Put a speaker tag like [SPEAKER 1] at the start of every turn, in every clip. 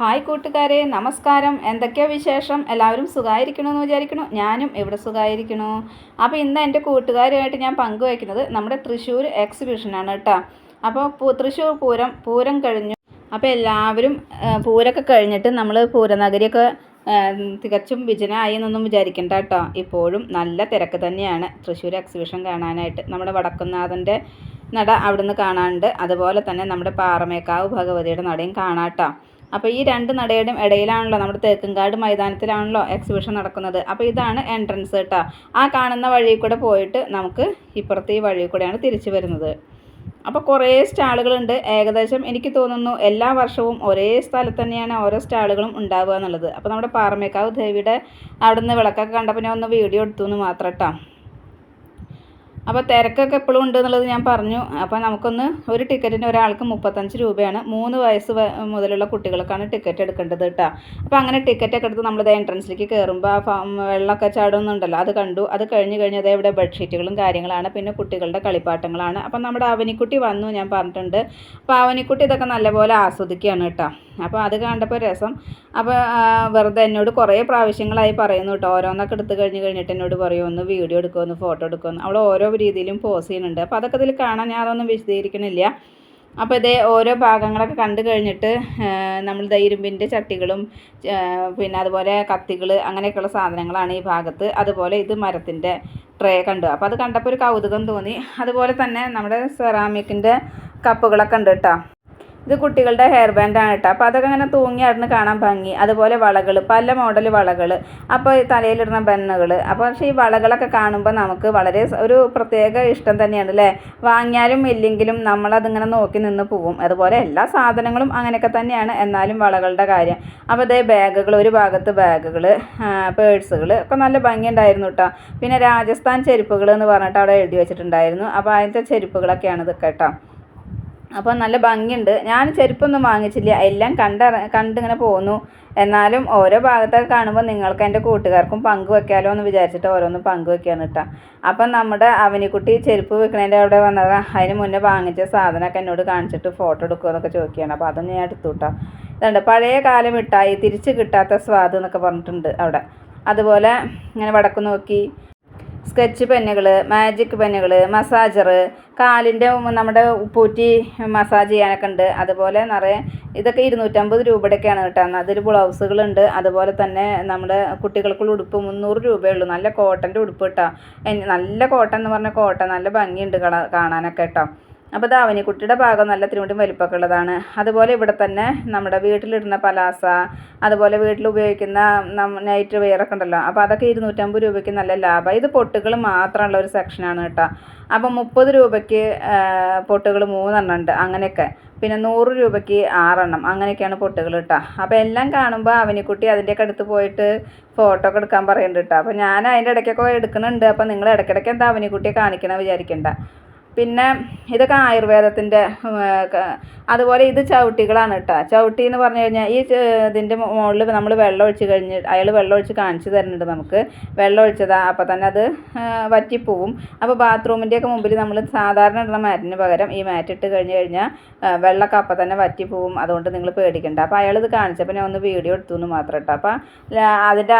[SPEAKER 1] Hi കൂട്ടുകാരെ നമസ്കാരം. എന്തൊക്കെയാ വിശേഷം? എല്ലാവരും സുഖമായിരിക്കണമെന്ന് വിചാരിക്കണു. ഞാനും ഇവിടെ സുഖമായിരിക്കണു അപ്പോൾ ഇന്ന് എന്റെ കൂട്ടുകാരുമായിട്ട് ഞാൻ പങ്കുവയ്ക്കുന്നത് നമ്മുടെ തൃശ്ശൂർ എക്സിബിഷനാണ് കേട്ടോ അപ്പോൾ തൃശ്ശൂർ പൂരം പൂരം കഴിഞ്ഞു. അപ്പോൾ എല്ലാവരും പൂരമൊക്കെ കഴിഞ്ഞിട്ട് നമ്മൾ പൂരനഗരിയൊക്കെ തികച്ചും വിജനമായി എന്നൊന്നും വിചാരിക്കേണ്ട കേട്ടോ ഇപ്പോഴും നല്ല തിരക്ക് തന്നെയാണ് തൃശ്ശൂർ എക്സിബിഷൻ കാണാനായിട്ട്. നമ്മുടെ വടക്കുന്നാഥന്റെ നട അവിടുന്ന് കാണാനുണ്ട്. അതുപോലെ തന്നെ നമ്മുടെ പാറമേക്കാവ് ഭഗവതിയുടെ നടയും കാണാട്ടോ അപ്പോൾ ഈ രണ്ട് നടയുടെയും ഇടയിലാണല്ലോ നമ്മുടെ തേക്കുംകാട് മൈതാനത്തിലാണല്ലോ എക്സിബിഷൻ നടക്കുന്നത്. അപ്പോൾ ഇതാണ് എൻട്രൻസ് കേട്ടോ ആ കാണുന്ന വഴി കൂടെ പോയിട്ട് നമുക്ക് ഇപ്പുറത്തെ ഈ വഴി കൂടെയാണ് തിരിച്ചു വരുന്നത്. അപ്പോൾ കുറേ സ്റ്റാളുകളുണ്ട്. ഏകദേശം എനിക്ക് തോന്നുന്നു എല്ലാ വർഷവും ഒരേ സ്ഥലത്ത് തന്നെയാണ് ഓരോ സ്റ്റാളുകളും ഉണ്ടാവുക എന്നുള്ളത്. അപ്പോൾ നമ്മുടെ പാറമേക്കാവ് ദേവിയുടെ അവിടുന്ന് വിളക്കൊക്കെ കണ്ടപ്പോൾ ഞാൻ ഒന്ന് വീഡിയോ എടുത്തു എന്ന് മാത്രം കേട്ടോ അപ്പോൾ തിരക്കൊക്കെ എപ്പോഴും ഉണ്ട് എന്നുള്ളത് ഞാൻ പറഞ്ഞു. അപ്പോൾ നമുക്കൊന്ന് ഒരു ടിക്കറ്റിന് ഒരാൾക്ക് മുപ്പത്തഞ്ച് രൂപയാണ്. മൂന്ന് വയസ്സ് മുതലുള്ള കുട്ടികൾക്കാണ് ടിക്കറ്റ് എടുക്കേണ്ടത് കേട്ടോ അപ്പോൾ അങ്ങനെ ടിക്കറ്റൊക്കെ എടുത്ത് നമ്മൾ എൻട്രൻസിലേക്ക് കയറുമ്പോൾ ആ വെള്ളമൊക്കെ ചാടുന്നുണ്ടല്ലോ അത് കണ്ടു. അത് കഴിഞ്ഞ് കഴിഞ്ഞ് അതേ ഇവിടെ ബെഡ്ഷീറ്റുകളും കാര്യങ്ങളാണ്. പിന്നെ കുട്ടികളുടെ കളിപ്പാട്ടങ്ങളാണ്. അപ്പം നമ്മുടെ അവനിക്കുട്ടി വന്നു ഞാൻ പറഞ്ഞിട്ടുണ്ട്. അപ്പോൾ അവനിക്കുട്ടി ഇതൊക്കെ നല്ലപോലെ ആസ്വദിക്കുകയാണ് കേട്ടോ അപ്പോൾ അത് കണ്ടപ്പോൾ രസം. അപ്പോൾ വെറുതെ എന്നോട് കുറേ പ്രാവശ്യങ്ങളായി പറയുന്നു കേട്ടോ. ഓരോന്നൊക്കെ എടുത്തു കഴിഞ്ഞ് കഴിഞ്ഞിട്ട് എന്നോട് പറയും ഒന്ന് വീഡിയോ എടുക്കുമെന്ന് ഫോട്ടോ എടുക്കുമെന്ന് അവൾ ഓരോ രീതിയിലും പോസ് ചെയ്യുന്നുണ്ട്. അപ്പോൾ അതൊക്കെ ഇതിൽ കാണാൻ ഞാൻ അതൊന്നും വിശദീകരിക്കണില്ല. അപ്പോൾ ഇതേ ഓരോ ഭാഗങ്ങളൊക്കെ കണ്ടു കഴിഞ്ഞിട്ട് നമ്മൾ ഇരുമ്പിന്റെ ചട്ടികളും പിന്നെ അതുപോലെ കത്തികൾ അങ്ങനെയൊക്കെയുള്ള സാധനങ്ങളാണ് ഈ ഭാഗത്ത്. അതുപോലെ ഇത് മരത്തിന്റെ ട്രേ കണ്ടു. അപ്പോൾ അത് കണ്ടപ്പോൾ ഒരു കൗതുകം തോന്നി. അതുപോലെ തന്നെ നമ്മുടെ സെറാമിക്കിന്റെ കപ്പുകളൊക്കെ ഉണ്ട് കേട്ടോ. ഇത് കുട്ടികളുടെ ഹെയർ ബാൻഡാണ് കേട്ടോ അപ്പോൾ അതൊക്കെ ഇങ്ങനെ തൂങ്ങി അവിടുന്ന് കാണാൻ ഭംഗി. അതുപോലെ വളകൾ പല മോഡൽ വളകൾ അപ്പോൾ തലയിലിടുന്ന ബണ്ണുകൾ അപ്പോൾ പക്ഷേ ഈ വളകളൊക്കെ കാണുമ്പോൾ നമുക്ക് വളരെ ഒരു പ്രത്യേക ഇഷ്ടം തന്നെയാണ് അല്ലേ വാങ്ങിയാലും ഇല്ലെങ്കിലും നമ്മളതിങ്ങനെ നോക്കി നിന്ന് പോകും. അതുപോലെ എല്ലാ സാധനങ്ങളും അങ്ങനെയൊക്കെ തന്നെയാണ്. എന്നാലും വളകളുടെ കാര്യം. അപ്പോൾ ഇതേ ബാഗുകൾ ഒരു ഭാഗത്ത് ബാഗുകൾ പേഴ്സുകൾ ഒക്കെ നല്ല ഭംഗിയുണ്ടായിരുന്നു കേട്ടോ പിന്നെ രാജസ്ഥാൻ ചെരുപ്പുകൾ എന്ന് പറഞ്ഞിട്ട് അവിടെ എഴുതി വെച്ചിട്ടുണ്ടായിരുന്നു. അപ്പോൾ അതിന്റെ ചെരുപ്പുകളൊക്കെയാണ് ഇതൊക്കെ കേട്ടോ അപ്പോൾ നല്ല ഭംഗിയുണ്ട്. ഞാൻ ചെരുപ്പൊന്നും വാങ്ങിച്ചില്ല. എല്ലാം കണ്ട കണ്ടിങ്ങനെ പോന്നു. എന്നാലും ഓരോ ഭാഗത്തൊക്കെ കാണുമ്പോൾ നിങ്ങൾക്ക് എന്റെ കൂട്ടുകാർക്കും പങ്കുവെക്കാലോ എന്ന് വിചാരിച്ചിട്ട് ഓരോന്നും പങ്കുവെക്കുകയാണ് കേട്ടോ അപ്പം നമ്മുടെ അവനിക്കുട്ടി ചെരുപ്പ് വെക്കണേന്റെ അവിടെ വന്നത്. അതിന് മുന്നേ വാങ്ങിച്ച സാധനമൊക്കെ എന്നോട് കാണിച്ചിട്ട് ഫോട്ടോ എടുക്കുക എന്നൊക്കെ ചോദിക്കുകയാണ്. അപ്പോൾ അതൊന്നും ഞാൻ എടുത്തു കേട്ടോ ഇതുണ്ട്. പഴയ കാലം ഇട്ടായി തിരിച്ച് കിട്ടാത്ത സ്വാദ് എന്നൊക്കെ പറഞ്ഞിട്ടുണ്ട് അവിടെ. അതുപോലെ ഇങ്ങനെ വടക്ക് നോക്കി സ്കെച്ച് പെന്നുകൾ മാജിക് പെന്നുകൾ മസാജർ കാലിന്റെ നമ്മുടെ ഉപ്പൂറ്റി മസാജ് ചെയ്യാനൊക്കെ ഉണ്ട്. അതുപോലെ നിറയെ ഇതൊക്കെ ഇരുന്നൂറ്റമ്പത് രൂപയുടെയൊക്കെയാണ് കേട്ടോ. അതിൽ ബ്ലൗസുകളുണ്ട്. അതുപോലെ തന്നെ നമ്മുടെ കുട്ടികൾക്കുള്ള ഉടുപ്പ് മുന്നൂറ് രൂപയേ ഉള്ളൂ നല്ല കോട്ടന്റെ ഉടുപ്പ് കേട്ടോ. നല്ല കോട്ടൺ എന്ന് പറഞ്ഞാൽ കോട്ടൺ നല്ല ഭംഗിയുണ്ട് കാണാനൊക്കെ കേട്ടോ. അപ്പോൾ ധാവനിക്കുട്ടിയുടെ ഭാഗം നല്ല തിരുമുട്ടും വലിപ്പമൊക്കെ ഉള്ളതാണ്. അതുപോലെ ഇവിടെ തന്നെ നമ്മുടെ വീട്ടിലിടുന്ന പലാസ അതുപോലെ വീട്ടിൽ ഉപയോഗിക്കുന്ന നൈറ്റ് വെയറൊക്കെ ഉണ്ടല്ലോ. അപ്പോൾ അതൊക്കെ ഇരുന്നൂറ്റമ്പത് രൂപയ്ക്ക് നല്ല ലാഭം. ഇത് പൊട്ടുകൾ മാത്രമുള്ള ഒരു സെക്ഷനാണ് കേട്ടോ. അപ്പോൾ മുപ്പത് രൂപയ്ക്ക് പൊട്ടുകൾ മൂന്നെണ്ണം ഉണ്ട് അങ്ങനെയൊക്കെ. പിന്നെ നൂറ് രൂപയ്ക്ക് ആറെണ്ണം അങ്ങനെയൊക്കെയാണ് പൊട്ടുകൾ കേട്ടോ. അപ്പോൾ എല്ലാം കാണുമ്പോൾ അവനിക്കുട്ടി അതിന്റെയൊക്കെ അടുത്ത് പോയിട്ട് ഫോട്ടോ ഒക്കെ എടുക്കാൻ പറയുന്നുണ്ട് കേട്ടോ. അപ്പോൾ ഞാൻ അതിന്റെ ഇടയ്ക്കൊക്കെ എടുക്കുന്നുണ്ട്. അപ്പോൾ നിങ്ങൾ ഇടയ്ക്കിടയ്ക്ക് എന്താ അവനിക്കുട്ടിയെ കാണിക്കണം വിചാരിക്കണ്ട. പിന്നെ ഇതൊക്കെ ആയുർവേദത്തിന്റെ അതുപോലെ ഇത് ചവിട്ടികളാണ് കേട്ടോ ചവിട്ടി എന്ന് പറഞ്ഞു കഴിഞ്ഞാൽ ഈ ഇതിന്റെ മുകളിൽ നമ്മൾ വെള്ളം ഒഴിച്ച് കഴിഞ്ഞ് അയാൾ വെള്ളം ഒഴിച്ച് കാണിച്ചു തരുന്നുണ്ട് നമുക്ക്. വെള്ളം ഒഴിച്ചതാ അപ്പോൾ തന്നെ അത് വറ്റിപ്പോവും. അപ്പോൾ ബാത്റൂമിന്റെയൊക്കെ മുമ്പിൽ നമ്മൾ സാധാരണ ഉള്ള മാറ്റിന് പകരം ഈ മാറ്റ് ഇട്ട് കഴിഞ്ഞ് കഴിഞ്ഞാൽ വെള്ളമൊക്കെ അപ്പം തന്നെ വറ്റിപ്പോവും. അതുകൊണ്ട് നിങ്ങൾ പേടിക്കണ്ട. അപ്പോൾ അയാൾ ഇത് കാണിച്ചപ്പോൾ ഞാൻ ഒന്ന് വീഡിയോ എടുത്തു എന്ന് മാത്രം കേട്ടോ അപ്പോൾ അതിന്റെ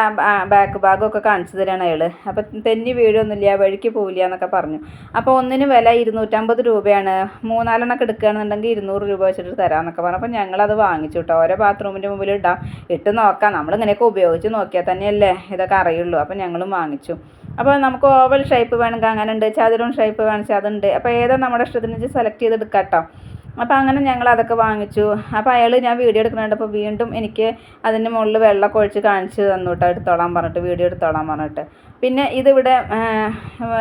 [SPEAKER 1] ബാക്ക് ഭാഗമൊക്കെ കാണിച്ചു തരാണ് അയാൾ അപ്പോൾ തെന്നി വീഴൊന്നുമില്ല വഴിക്ക് പോവില്ല എന്നൊക്കെ പറഞ്ഞു. അപ്പോൾ ഒന്നിന് വില ഇരുന്നൂറ്റമ്പത് രൂപയാണ്. മൂന്നാലെണ്ണൊക്കെ എടുക്കുകയാണെന്നുണ്ടെങ്കിൽ ഇരുന്നൂറ് രൂപ വെച്ചിട്ട് തരാമെന്നൊക്കെ പറഞ്ഞു. അപ്പോൾ ഞങ്ങളത് വാങ്ങിച്ചു കേട്ടോ. ഓരോ ബാത്റൂമിന്റെ മുമ്പിൽ ഇടാം. ഇട്ട് നോക്കാം. നമ്മളിങ്ങനെയൊക്കെ ഉപയോഗിച്ച് നോക്കിയാൽ തന്നെയല്ലേ ഇതൊക്കെ അറിയുള്ളൂ. അപ്പോൾ ഞങ്ങളും വാങ്ങിച്ചു. അപ്പോൾ നമുക്ക് ഓവൽ ഷേപ്പ് വേണമെങ്കിൽ അങ്ങനെ ഉണ്ട് ചതുരം ഷേപ്പ് വേണമെങ്കിൽ അതുണ്ട്. അപ്പോൾ ഏതാ നമ്മുടെ ഇഷ്ടത്തിന് സെലക്ട് ചെയ്ത് എടുക്കാം കേട്ടോ. അപ്പോൾ അങ്ങനെ ഞങ്ങൾ അതൊക്കെ വാങ്ങിച്ചു. അപ്പോൾ അയാൾ ഞാൻ വീഡിയോ എടുക്കുന്നുണ്ടപ്പോൾ വീണ്ടും എനിക്ക് അതിന്റെ മുകളിൽ വെള്ളമൊക്കെ ഒഴിച്ച് കാണിച്ച് തന്നു കേട്ടോ എടുത്തോളാൻ പറഞ്ഞിട്ട് വീഡിയോ എടുത്തോളാൻ പറഞ്ഞിട്ട്. പിന്നെ ഇതിവിടെ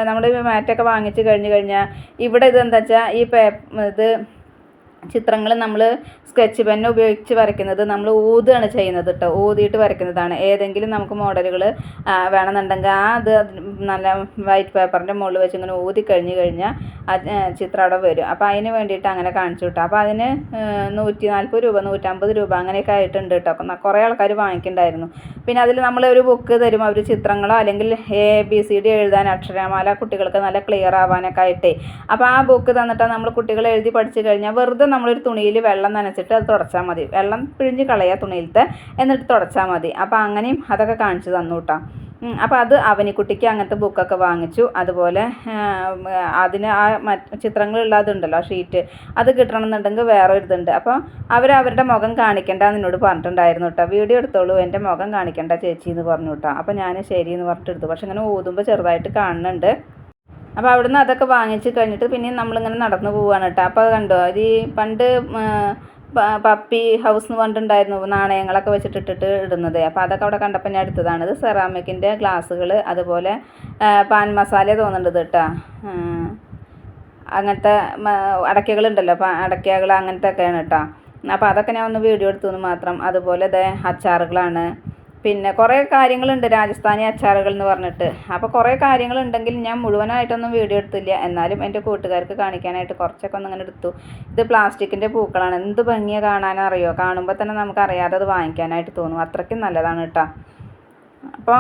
[SPEAKER 1] നമ്മൾ മാറ്റൊക്കെ വാങ്ങിച്ച് കഴിഞ്ഞ് കഴിഞ്ഞാൽ ഇവിടെ ഇത് വെച്ചാൽ ഈ പേ ഇത് ചിത്രങ്ങൾ നമ്മൾ സ്കെച്ച് പെൻ ഉപയോഗിച്ച് വരയ്ക്കുന്നത് നമ്മൾ ഊതുകയാണ് ചെയ്യുന്നത് കേട്ടോ ഊതിയിട്ട് വരയ്ക്കുന്നതാണ്. ഏതെങ്കിലും നമുക്ക് മോഡലുകൾ വേണമെന്നുണ്ടെങ്കിൽ ആ അത് നല്ല വൈറ്റ് പേപ്പറിന്റെ മുകളിൽ വെച്ച് ഇങ്ങനെ ഊതി കഴിഞ്ഞ് കഴിഞ്ഞാൽ ആ ചിത്രം അവിടെ വരും. അപ്പോൾ അതിന് വേണ്ടിയിട്ട് അങ്ങനെ കാണിച്ചു കിട്ടും അപ്പോൾ അതിന് നൂറ്റി നാൽപ്പത് രൂപ നൂറ്റമ്പത് രൂപ അങ്ങനെയൊക്കെ ആയിട്ടുണ്ട് കേട്ടോ അപ്പം കുറേ ആൾക്കാർ വാങ്ങിക്കുന്നുണ്ടായിരുന്നു. പിന്നെ അതിൽ നമ്മൾ ഒരു ബുക്ക് തരും. അവർ ചിത്രങ്ങളോ അല്ലെങ്കിൽ എ ബി സി ഡി എഴുതാൻ അക്ഷരമാല കുട്ടികൾക്ക് നല്ല ക്ലിയർ ആവാനൊക്കെ ആയിട്ടേ. അപ്പോൾ ആ ബുക്ക് തന്നിട്ടാണ് നമ്മൾ കുട്ടികൾ എഴുതി പഠിച്ചു കഴിഞ്ഞാൽ വെറുതെ എപ്പോഴും നമ്മളൊരു തുണിയിൽ വെള്ളം നനച്ചിട്ട് അത് തുടച്ചാൽ മതി. വെള്ളം പിഴിഞ്ഞ് കളയുക തുണിയിലത്തെ എന്നിട്ട് തുടച്ചാൽ മതി. അപ്പോൾ അങ്ങനെയും അതൊക്കെ കാണിച്ചു തന്നു കേട്ടോ അപ്പോൾ അത് അവനിക്കുട്ടിക്ക് അങ്ങനത്തെ ബുക്കൊക്കെ വാങ്ങിച്ചു. അതുപോലെ അതിന് ആ മറ്റ് ചിത്രങ്ങളുള്ളതുണ്ടല്ലോ ഷീറ്റ്. അത് കിട്ടണമെന്നുണ്ടെങ്കിൽ വേറെ ഒരിതുണ്ട് അപ്പോൾ അവർ അവരുടെ മുഖം കാണിക്കേണ്ടെന്ന് എന്നോട് പറഞ്ഞിട്ടുണ്ടായിരുന്നു കേട്ടോ വീഡിയോ എടുത്തോളൂ എന്റെ മുഖം കാണിക്കേണ്ട ചേച്ചി എന്ന് പറഞ്ഞു കേട്ടോ അപ്പോൾ ഞാൻ ശരി എന്ന് പറഞ്ഞിട്ട് എടുത്തു. പക്ഷെ ഇങ്ങനെ ഊതുമ്പോൾ ചെറുതായിട്ട് കാണുന്നുണ്ട്. അപ്പോൾ അവിടുന്ന് അതൊക്കെ വാങ്ങിച്ച് കഴിഞ്ഞിട്ട് പിന്നെ നമ്മളിങ്ങനെ നടന്നു പോവുകയാണ് കേട്ടോ. അപ്പോൾ അത് കണ്ടോ അത് ഈ പണ്ട് പപ്പി ഹൗസ് എന്ന് പറഞ്ഞിട്ടുണ്ടായിരുന്നു നാണയങ്ങളൊക്കെ വെച്ചിട്ട് ഇട്ടിട്ട് ഇടുന്നത്. അപ്പോൾ അതൊക്കെ അവിടെ കണ്ടപ്പോൾ ഞാൻ എടുത്തതാണ്. ഇത് സെറാമിക്കിന്റെ ഗ്ലാസ്സുകൾ അതുപോലെ പാൻ മസാല തോന്നുന്നുണ്ട് കേട്ടോ. അങ്ങനത്തെ അടയ്ക്കകളുണ്ടല്ലോ അപ്പോൾ അടക്കകൾ അങ്ങനത്തെ ഒക്കെയാണ് കേട്ടോ. അപ്പോൾ അതൊക്കെ ഞാൻ ഒന്ന് വീഡിയോ എടുത്തു മാത്രം. അതുപോലെ ഇതേ അച്ചാറുകളാണ്. പിന്നെ കുറേ കാര്യങ്ങളുണ്ട് രാജസ്ഥാനി അച്ചാറുകൾ എന്ന് പറഞ്ഞിട്ട്. അപ്പോൾ കുറേ കാര്യങ്ങളുണ്ടെങ്കിൽ ഞാൻ മുഴുവനായിട്ടൊന്നും വീഡിയോ എടുത്തില്ല. എന്നാലും എന്റെ കൂട്ടുകാർക്ക് കാണിക്കാനായിട്ട് കുറച്ചൊക്കെ ഒന്ന് അങ്ങനെ എടുത്തു. ഇത് പ്ലാസ്റ്റിക്കിന്റെ പൂക്കളാണ്. എന്ത് ഭംഗിയാണ് കാണാനറിയോ കാണുമ്പോൾ തന്നെ നമുക്ക് അറിയാതെ അത് വാങ്ങിക്കാനായിട്ട് തോന്നും. അത്രയ്ക്കും നല്ലതാണ് കേട്ടോ. അപ്പോൾ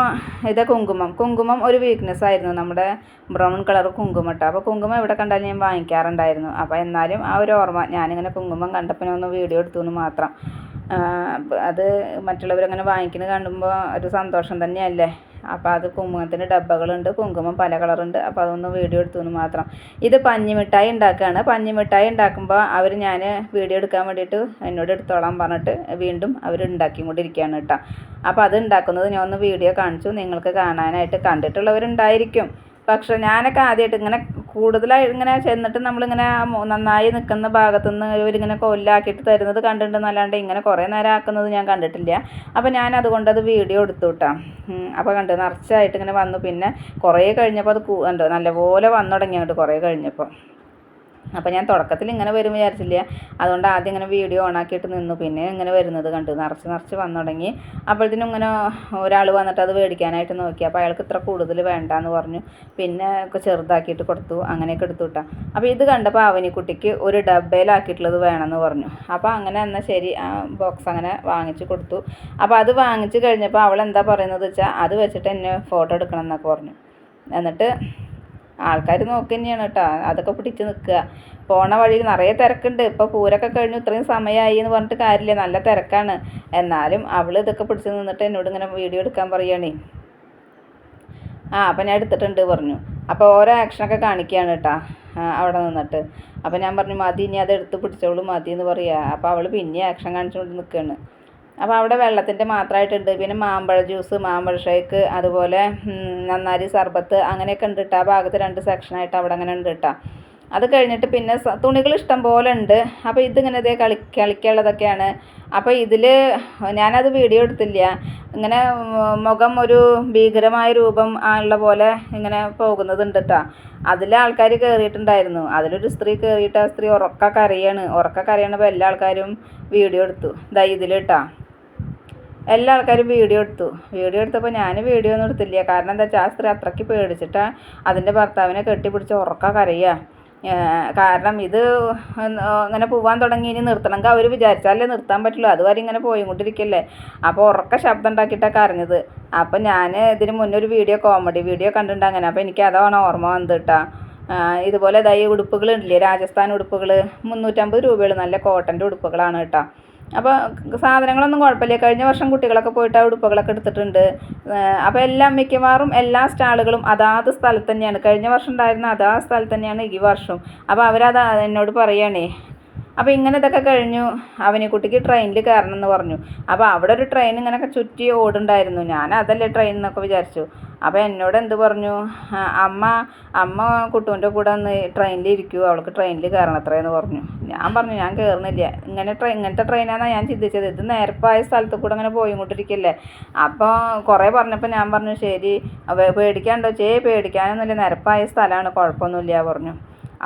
[SPEAKER 1] ഇത് കുങ്കുമം. കുങ്കുമം ഒരു വീക്ക്നെസ് ആയിരുന്നു. നമ്മുടെ ബ്രൗൺ കളർ കുങ്കുമം കേട്ടോ. അപ്പോൾ കുങ്കുമം എവിടെ കണ്ടാലും ഞാൻ വാങ്ങിക്കാറുണ്ടായിരുന്നു. അപ്പോൾ എന്നാലും ആ ഒരു ഓർമ്മ ഞാനിങ്ങനെ കുങ്കുമം കണ്ടപ്പോൾ ഒന്ന് വീഡിയോ എടുത്തു എന്ന് മാത്രം. അത് മറ്റുള്ളവർ അങ്ങനെ വാങ്ങിക്കുന്നത് കാണുമ്പോൾ ഒരു സന്തോഷം തന്നെയല്ലേ? അപ്പോൾ അത് കുങ്കുമത്തിന് ഡബ്ബകളുണ്ട് കുങ്കുമം പല കളറുണ്ട്. അപ്പോൾ അതൊന്ന് വീഡിയോ എടുത്തു എന്ന് മാത്രം. ഇത് പഞ്ഞിമിഠായി ഉണ്ടാക്കുകയാണ് പഞ്ഞിമിഠായി ഉണ്ടാക്കുമ്പോൾ അവർ ഞാൻ വീഡിയോ എടുക്കാൻ വേണ്ടിയിട്ട് എന്നോട് എടുത്തോളാൻ പറഞ്ഞിട്ട് വീണ്ടും അവർ ഉണ്ടാക്കിക്കൊണ്ടിരിക്കുകയാണ് കേട്ടോ അപ്പോൾ അത് ഉണ്ടാക്കുന്നത് ഞാൻ ഒന്ന് വീഡിയോ കാണിച്ചു. നിങ്ങൾക്ക് കാണാനായിട്ട് കണ്ടിട്ടുള്ളവരുണ്ടായിരിക്കും. പക്ഷേ ഞാനൊക്കെ ആദ്യമായിട്ട് ഇങ്ങനെ കൂടുതലായി ഇങ്ങനെ ചെന്നിട്ട് നമ്മളിങ്ങനെ നന്നായി നിൽക്കുന്ന ഭാഗത്തു നിന്ന് ഇവരിങ്ങനെ കൊല്ലാക്കിയിട്ട് തരുന്നത് കണ്ടിട്ടുണ്ടെന്നല്ലാണ്ട് ഇങ്ങനെ കുറേ നേരം ആക്കുന്നത് ഞാൻ കണ്ടിട്ടില്ല. അപ്പോൾ ഞാൻ അതുകൊണ്ട് അത് വീഡിയോ എടുത്തു കേട്ടോ അപ്പോൾ കണ്ട് നിറച്ചായിട്ട് ഇങ്ങനെ വന്നു. പിന്നെ കുറേ കഴിഞ്ഞപ്പോൾ അത് കണ്ടോ നല്ലപോലെ വന്നു തുടങ്ങിയിട്ട് കുറേ കഴിഞ്ഞപ്പോൾ അപ്പോൾ ഞാൻ തുടക്കത്തിൽ ഇങ്ങനെ വരും വിചാരിച്ചില്ല. അതുകൊണ്ട് ആദ്യം ഇങ്ങനെ വീഡിയോ ഓണാക്കിയിട്ട് നിന്നു. പിന്നെ ഇങ്ങനെ വരുന്നത് കണ്ടു. നിറച്ച് നിറച്ച് വന്നു തുടങ്ങി അപ്പോഴത്തേനും ഇങ്ങനെ ഒരാൾ വന്നിട്ട് അത് മേടിക്കാനായിട്ട് നോക്കി. അപ്പോൾ അയാൾക്ക് ഇത്ര കൂടുതൽ വേണ്ടാന്ന് പറഞ്ഞു. പിന്നെ ഒക്കെ ചെറുതാക്കിയിട്ട് കൊടുത്തു. അങ്ങനെയൊക്കെ എടുത്തു കിട്ടാം അപ്പോൾ ഇത് കണ്ടപ്പോൾ അവനിക്കുട്ടിക്ക് ഒരു ഡബയിലാക്കിയിട്ടുള്ളത് വേണമെന്ന് പറഞ്ഞു. അപ്പോൾ അങ്ങനെ എന്നാൽ ശരി. ആ ബോക്സ് അങ്ങനെ വാങ്ങിച്ചു കൊടുത്തു. അപ്പോൾ അത് വാങ്ങിച്ചു കഴിഞ്ഞപ്പോൾ അവൾ എന്താ പറയുന്നത് വെച്ചാൽ അത് വെച്ചിട്ട് എന്നെ ഫോട്ടോ എടുക്കണം എന്നൊക്കെ പറഞ്ഞു. എന്നിട്ട് ആൾക്കാർ നോക്കി തന്നെയാണ് കേട്ടോ അതൊക്കെ പിടിച്ച് നിൽക്കുക പോണ വഴിയിൽ നിറയെ തിരക്കുണ്ട്. ഇപ്പോൾ പൂരൊക്കെ കഴിഞ്ഞു ഇത്രയും സമയമായി എന്ന് പറഞ്ഞിട്ട് കാര്യമില്ല. നല്ല തിരക്കാണ്. എന്നാലും അവൾ ഇതൊക്കെ പിടിച്ച് നിന്നിട്ട് എന്നോട് ഇങ്ങനെ വീഡിയോ എടുക്കാൻ പറയുകയാണേ ആ അപ്പം ഞാൻ എടുത്തിട്ടുണ്ട് പറഞ്ഞു. അപ്പോൾ ഓരോ ആക്ഷനൊക്കെ കാണിക്കുകയാണ് കേട്ടോ അവിടെ നിന്നിട്ട്. അപ്പോൾ ഞാൻ പറഞ്ഞു മതി ഇനി അത് എടുത്ത് പിടിച്ചോളൂ മതി എന്ന് പറയുക അപ്പോൾ അവൾ പിന്നെ ആക്ഷൻ കാണിച്ചുകൊണ്ട് നിൽക്കുകയാണ് അപ്പോൾ അവിടെ വെള്ളത്തിന്റെ മാത്രമായിട്ടുണ്ട് പിന്നെ മാമ്പഴ ജ്യൂസ് മാമ്പഴ ഷേക്ക് അതുപോലെ നന്നാരി സർബത്ത് അങ്ങനെയൊക്കെ ഉണ്ട് കേട്ടോ ആ ഭാഗത്ത് രണ്ട് സെക്ഷനായിട്ട് അവിടെ അങ്ങനെ ഉണ്ട് കേട്ടോ അത് കഴിഞ്ഞിട്ട് പിന്നെ തുണികൾ ഇഷ്ടം പോലെ ഉണ്ട്. അപ്പോൾ ഇതിങ്ങനെ ഇതേ കളി കളിക്കാനുള്ളതൊക്കെയാണ്. അപ്പോൾ ഇതിൽ ഞാനത് വീഡിയോ എടുത്തില്ല. ഇങ്ങനെ മുഖം ഒരു ഭീകരമായ രൂപം ഉള്ള പോലെ ഇങ്ങനെ പോകുന്നതുണ്ട് കേട്ടോ അതിൽ ആൾക്കാർ കയറിയിട്ടുണ്ടായിരുന്നു അതിലൊരു സ്ത്രീ കയറിയിട്ട് ആ സ്ത്രീ ഉറക്ക കരയാണ്. ഉറക്ക കരയണപ്പോൾ എല്ലാ ആൾക്കാരും വീഡിയോ എടുത്തു. ദാ ഇതിൽ കേട്ടോ എല്ലാ ആൾക്കാരും വീഡിയോ എടുത്തു. വീഡിയോ എടുത്തപ്പോൾ ഞാൻ വീഡിയോ ഒന്നും എടുത്തില്ല. കാരണം എന്താ വെച്ചാൽ ആ സ്ത്രീ അത്രയ്ക്ക് പേടിച്ചിട്ടാണ് അതിന്റെ ഭർത്താവിനെ കെട്ടിപ്പിടിച്ച് ഉറക്ക കരയുക കാരണം ഇത് ഇങ്ങനെ പോവാൻ തുടങ്ങി ഇനി നിർത്തണമെങ്കിൽ അവർ വിചാരിച്ചാലേ നിർത്താൻ പറ്റുള്ളൂ. അതുവരെ ഇങ്ങനെ പോയി പോയിക്കൊണ്ടിരിക്കല്ലേ. അപ്പോൾ ഉറക്ക ശബ്ദം ഉണ്ടാക്കിയിട്ടാണ് കരഞ്ഞത്. അപ്പം ഞാൻ ഇതിന് മുന്നേ ഒരു വീഡിയോ കോമഡി വീഡിയോ കണ്ടിട്ടുണ്ട് അങ്ങനെ. അപ്പോൾ എനിക്ക് അതാണ് ഓർമ്മ വന്നത് കേട്ടോ ഇതുപോലെ ഇതായി ഉടുപ്പുകളുണ്ടല്ലേ രാജസ്ഥാൻ ഉടുപ്പുകൾ മുന്നൂറ്റമ്പത് രൂപയുള്ള. നല്ല കോട്ടന്റെ ഉടുപ്പുകളാണ് കേട്ടോ അപ്പോൾ സാധനങ്ങളൊന്നും കുഴപ്പമില്ല. കഴിഞ്ഞ വർഷം കുട്ടികളൊക്കെ പോയിട്ട് ആ ഉടുപ്പുകളൊക്കെ എടുത്തിട്ടുണ്ട്. അപ്പോൾ എല്ലാം മിക്കവാറും എല്ലാ സ്റ്റാളുകളും അതാത് സ്ഥലത്ത് തന്നെയാണ്. കഴിഞ്ഞ വർഷം ഉണ്ടായിരുന്ന അതാ സ്ഥലത്ത് തന്നെയാണ് ഈ വർഷവും അപ്പോൾ അവരത് എന്നോട് പറയുകയാണേ അപ്പോൾ ഇങ്ങനെ ഇതൊക്കെ കഴിഞ്ഞു അവനിക്കുട്ടിക്ക് ട്രെയിനിൽ കയറണം എന്ന് പറഞ്ഞു. അപ്പോൾ അവിടെ ഒരു ട്രെയിൻ ഇങ്ങനെയൊക്കെ ചുറ്റി ഓടുണ്ടായിരുന്നു. ഞാൻ അതല്ലേ ട്രെയിൻ എന്നൊക്കെ വിചാരിച്ചു. അപ്പോൾ എന്നോട് എന്ത് പറഞ്ഞു? അമ്മ അമ്മ കുട്ടുവിന്റെ കൂടെ ഒന്ന് ട്രെയിനിൽ ഇരിക്കൂ. അവൾക്ക് ട്രെയിനിൽ കയറണം അത്രയെന്ന് പറഞ്ഞു. ഞാൻ പറഞ്ഞു ഞാൻ കയറുന്നില്ല ഇങ്ങനെ ട്രെയിൻ ഇങ്ങനത്തെ ട്രെയിനാണെന്നാണ് ഞാൻ ചിന്തിച്ചത്. ഇത് നേരപ്പായ സ്ഥലത്ത് കൂടെ അങ്ങനെ പോയി കൊണ്ടിരിക്കില്ലേ അപ്പോൾ കുറേ പറഞ്ഞപ്പോൾ ഞാൻ പറഞ്ഞു ശരി. പേടിക്കാണ്ടോ? ചേ പേടിക്കാനൊന്നുമില്ല. നിരപ്പായ സ്ഥലമാണ് കുഴപ്പമൊന്നുമില്ല പറഞ്ഞു.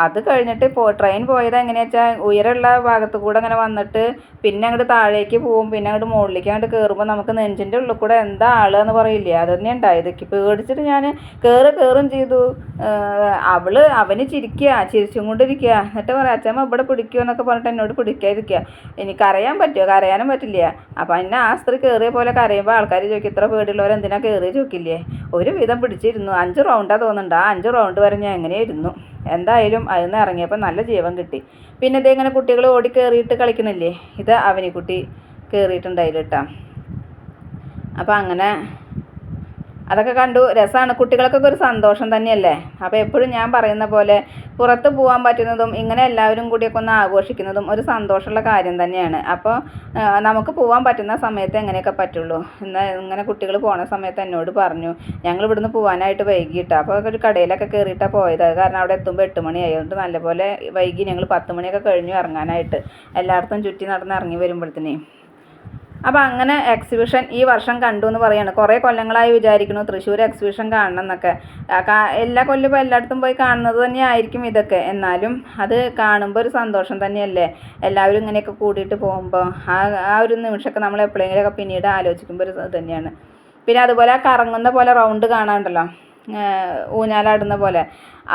[SPEAKER 1] അത് കഴിഞ്ഞിട്ട് പോ ട്രെയിൻ പോയത് എങ്ങനെയാച്ചാൽ ഉയരമുള്ള ഭാഗത്ത് കൂടെ അങ്ങനെ വന്നിട്ട് പിന്നെ അങ്ങോട്ട് താഴേക്ക് പോവും പിന്നെ അങ്ങോട്ട് മുകളിലേക്ക് അങ്ങോട്ട് കയറുമ്പോൾ നമുക്ക് നെഞ്ചിന്റെ ഉള്ളിൽ കൂടെ എന്താ ആളെന്ന് പറയില്ലേ? അത് തന്നെ ഉണ്ടായത്. പേടിച്ചിട്ട് ഞാൻ കയറി കയറും ചെയ്തു. അവൾ അവന് ചിരിക്കുക ചിരിച്ചും കൊണ്ടിരിക്കുക എന്നിട്ട് പറയാം അച്ഛമ്മ ഇവിടെ പിടിക്കുമോ എന്നൊക്കെ പറഞ്ഞിട്ട് എന്നോട് പിടിക്കാതിരിക്കുക എനിക്ക് അറിയാൻ പറ്റുമോ കരയാനും പറ്റില്ല. അപ്പം എന്നെ ആ സ്ത്രീ കയറിയ പോലെ കരയുമ്പോൾ ആൾക്കാർ ചോദിക്കും ഇത്ര പേടിയുള്ളവർ എന്തിനാ കയറി ചോദിക്കില്ലേ? ഒരു വിധം പിടിച്ചിരുന്നു. അഞ്ച് റൗണ്ടാണ് തോന്നുന്നുണ്ട്. ആ അഞ്ച് റൗണ്ട് വരെ ഞാൻ എങ്ങനെയായിരുന്നു എന്തായാലും അതിൽ നിന്ന് ഇറങ്ങിയപ്പോൾ നല്ല ജീവൻ കിട്ടി. പിന്നെ ഇതേ ഇങ്ങനെ കുട്ടികൾ ഓടി കയറിയിട്ട് കളിക്കണില്ലേ? ഇത് അവനിക്കുട്ടി കയറിയിട്ടുണ്ടായില്ല കേട്ടോ. അപ്പോൾ അങ്ങനെ അതൊക്കെ കണ്ടു. രസമാണ് കുട്ടികൾക്കൊക്കെ ഒരു സന്തോഷം തന്നെയല്ലേ? അപ്പോൾ എപ്പോഴും ഞാൻ പറയുന്ന പോലെ പുറത്ത് പോകാൻ പറ്റുന്നതും ഇങ്ങനെ എല്ലാവരും കൂടിയൊക്കെ ഒന്ന് ആഘോഷിക്കുന്നതും ഒരു സന്തോഷമുള്ള കാര്യം തന്നെയാണ്. അപ്പോൾ നമുക്ക് പോകാൻ പറ്റുന്ന സമയത്ത് എങ്ങനെയൊക്കെ പറ്റുള്ളൂ? എന്നാൽ ഇങ്ങനെ കുട്ടികൾ പോണ സമയത്ത് എന്നോട് പറഞ്ഞു ഞങ്ങൾ ഇവിടുന്ന് പോകാനായിട്ട് വൈകിട്ട്. അപ്പോൾ ഒരു കടയിലൊക്കെ കയറിയിട്ടാണ് പോയത്. കാരണം അവിടെ എത്തുമ്പോൾ എട്ട് മണിയായി. അതുകൊണ്ട് നല്ലപോലെ വൈകി ഞങ്ങൾ പത്ത് മണിയൊക്കെ കഴിഞ്ഞു ഇറങ്ങാനായിട്ട്. എല്ലായിടത്തും ചുറ്റി നടന്ന് ഇറങ്ങി വരുമ്പോഴത്തേനേ. അപ്പോൾ അങ്ങനെ എക്സിബിഷൻ ഈ വർഷം കണ്ടു എന്ന് പറയാണ്. കുറേ കൊല്ലങ്ങളായി വിചാരിക്കുന്നു തൃശ്ശൂർ എക്സിബിഷൻ കാണണം എന്നൊക്കെ. എല്ലാ കൊല്ലം ഇപ്പോൾ എല്ലായിടത്തും പോയി കാണുന്നത് തന്നെയായിരിക്കും ഇതൊക്കെ. എന്നാലും അത് കാണുമ്പോൾ ഒരു സന്തോഷം തന്നെയല്ലേ? എല്ലാവരും ഇങ്ങനെയൊക്കെ കൂടിയിട്ട് പോകുമ്പോൾ ആ ആ ഒരു നിമിഷമൊക്കെ നമ്മൾ എപ്പോഴെങ്കിലുമൊക്കെ പിന്നീട് ആലോചിക്കുമ്പോൾ ഒരു തന്നെയാണ്. പിന്നെ അതുപോലെ കറങ്ങുന്ന പോലെ റൗണ്ട് കാണാണ്ടല്ലോ ഏഹ് ഊഞ്ഞാലാടുന്ന പോലെ.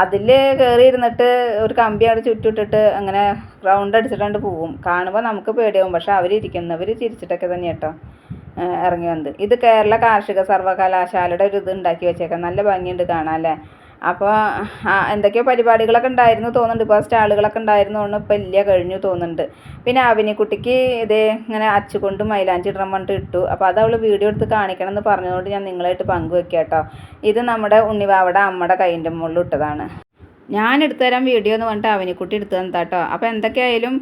[SPEAKER 1] അതിൽ കയറി ഇരുന്നിട്ട് ഒരു കമ്പി അവിടെ ചുറ്റിട്ടിട്ട് അങ്ങനെ റൗണ്ട് അടിച്ചിട്ടുണ്ട് പോവും. കാണുമ്പോൾ നമുക്ക് പേടിയാവും. പക്ഷെ അവരിരിക്കുന്നവർ ചിരിച്ചിട്ടൊക്കെ തന്നെ കേട്ടോ. ഇറങ്ങി വന്നത് ഇത് കേരള കാർഷിക സർവകലാശാലയുടെ ഒരു ഇത് ഉണ്ടാക്കി വെച്ചേക്കാം. നല്ല ഭംഗിയുണ്ട് കാണാൻ അല്ലേ? അപ്പോൾ എന്തൊക്കെയോ പരിപാടികളൊക്കെ ഉണ്ടായിരുന്നു തോന്നുന്നുണ്ട്. ഇപ്പോൾ സ്റ്റാളുകളൊക്കെ ഉണ്ടായിരുന്നു ഇപ്പോൾ ഇപ്പം ഇല്ല കഴിഞ്ഞു തോന്നുന്നുണ്ട്. പിന്നെ അവിനിക്കുട്ടിക്ക് ഇതേ ഇങ്ങനെ അച്ചുകൊണ്ട് മൈലാഞ്ചി ഇടണം പറഞ്ഞിട്ട് ഇട്ടു. അപ്പോൾ അത് അവൾ വീഡിയോ എടുത്ത് കാണിക്കണം എന്ന് പറഞ്ഞതുകൊണ്ട് ഞാൻ നിങ്ങളായിട്ട് പങ്കുവെക്കാം കേട്ടോ ഇത് നമ്മുടെ ഉണ്ണിവാവയുടെ അമ്മയുടെ കൈന്റെ മുകളിൽ ഇട്ടതാണ്. ഞാൻ എടുത്തു തരാം വീഡിയോ എന്ന് പറഞ്ഞിട്ട് അവനിക്കുട്ടി എടുത്തു തന്നെ കേട്ടോ അപ്പോൾ എന്തൊക്കെയായാലും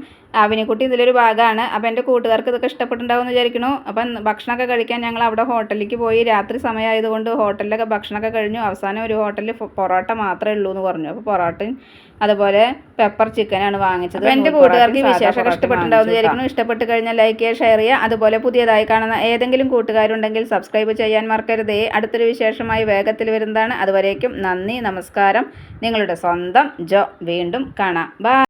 [SPEAKER 1] അവനിക്കുട്ടി ഇതിലൊരു ഭാഗമാണ് അപ്പോൾ എന്റെ കൂട്ടുകാർക്ക് ഇതൊക്കെ ഇഷ്ടപ്പെട്ടുണ്ടാവും എന്ന് വിചാരിക്കുന്നു. അപ്പം ഭക്ഷണമൊക്കെ കഴിക്കാൻ ഞങ്ങൾ അവിടെ ഹോട്ടലിലേക്ക് പോയി. രാത്രി സമയമായതുകൊണ്ട് ഹോട്ടലിലൊക്കെ ഭക്ഷണമൊക്കെ കഴിഞ്ഞു. അവസാനം ഒരു ഹോട്ടലിൽ പൊറോട്ട മാത്രമേ ഉള്ളൂ എന്ന് പറഞ്ഞു. അപ്പോൾ പൊറോട്ടയും അതുപോലെ പെപ്പർ ചിക്കനാണ് വാങ്ങിച്ചത്. അപ്പോൾ എന്റെ കൂട്ടുകാർക്ക് ഈ വിശേഷം ഇഷ്ടപ്പെട്ടിട്ടുണ്ടാവും എന്ന് വിചാരിക്കുന്നു. ഇഷ്ടപ്പെട്ട് കഴിഞ്ഞാൽ ലൈക്ക് ചെയ്യുക ഷെയർ ചെയ്യുക. അതുപോലെ പുതിയതായി കാണുന്ന ഏതെങ്കിലും കൂട്ടുകാരുണ്ടെങ്കിൽ സബ്സ്ക്രൈബ് ചെയ്യാൻ മറക്കരുതേ. അടുത്തൊരു വിശേഷമായി വേഗത്തിൽ വരുന്നതാണ്. അതുവരേക്കും നന്ദി നമസ്കാരം. നിങ്ങളുടെ സ്വന്തം ജോ വീണ്ടും കാണാം. ബൈ